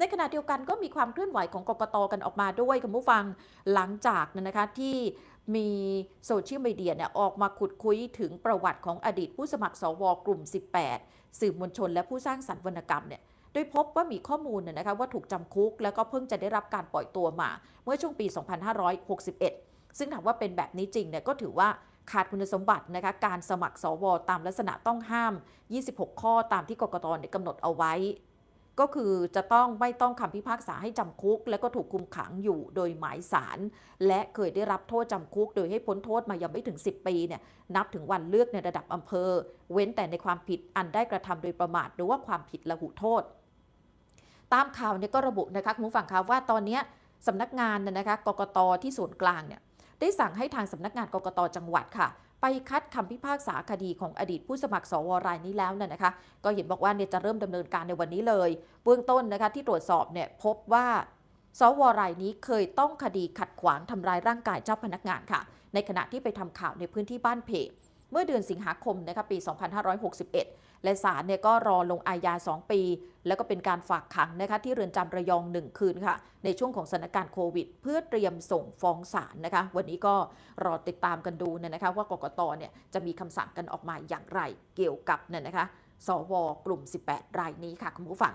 ในขณะเดียวกันก็มีความเคลื่อนไหวของกกตกันออกมาด้วยคุณผู้ฟังหลังจากเนยนะคะที่มีโซเชียลมีเดียเนี่ยออกมาขุดคุยถึงประวัติของอดีตผู้สมัครสวกลุ่ม 18 สื่อมวลชนและผู้สร้างสรรค์วรรณกรรมเนี่ยโดยพบว่ามีข้อมูลเนี่ยนะคะว่าถูกจำคุก แล้วก็เพิ่งจะได้รับการปล่อยตัวมา เมื่อช่วงปี 2561 ซึ่งถามว่าเป็นแบบนี้จริงเนี่ยก็ถือว่าขาดคุณสมบัตินะคะการสมัครสว ตามลักษณะต้องห้าม 26 ข้อตามที่กกตกำหนดเอาไว้ ก็คือจะต้องไม่ต้องคำพิพากษาให้จำคุก และก็ถูกคุมขังอยู่โดยหมายสาร และเคยได้รับโทษจำคุก โดยให้พ้นโทษมายังไม่ถึง 10 ปีเนี่ยนับถึงวันเลือกในระดับอำเภอ เว้นแต่ในความผิดอันได้กระทำโดยประมาทหรือว่าความผิดละหุโทษ ตามข่าวเนี่ยก็ระบุนะคะคุณผู้ฟังคะว่าตอนนี้สำนักงานน่ะนะคะกกตที่ส่วนกลางเนี่ยได้สั่งให้ทางสำนักงานกกตจังหวัดค่ะ ไปคัดคำพิพากษาคดีของอดีตผู้สมัครสวรายนี้แล้วน่ะนะคะ ก็เห็นบอกว่าเนี่ยจะเริ่มดำเนินการในวันนี้เลย เบื้องต้นนะคะที่ตรวจสอบเนี่ยพบว่าสวรายนี้เคยต้องคดีขัดขวางทำร้ายร่างกายเจ้าพนักงานค่ะ ในขณะที่ไปทำข่าวในพื้นที่บ้านเพ เมื่อเดือนสิงหาคมนะคะปี 2561 และศาลเนี่ยก็รอลงอาญา 2 ปี แล้วก็เป็นการฝากขังนะคะที่เรือนจำระยอง 1 คืนค่ะ ในช่วงของสถานการณ์โควิด เพื่อเตรียมส่งฟ้องศาลนะคะ วันนี้ก็รอติดตามกันดูเนี่ยนะคะว่ากกตเนี่ยจะมีคำสั่งกันออกมาอย่างไรเกี่ยวกับเนี่ยนะคะสวกลุ่ม 18 รายนี้ค่ะคุณผู้ฟัง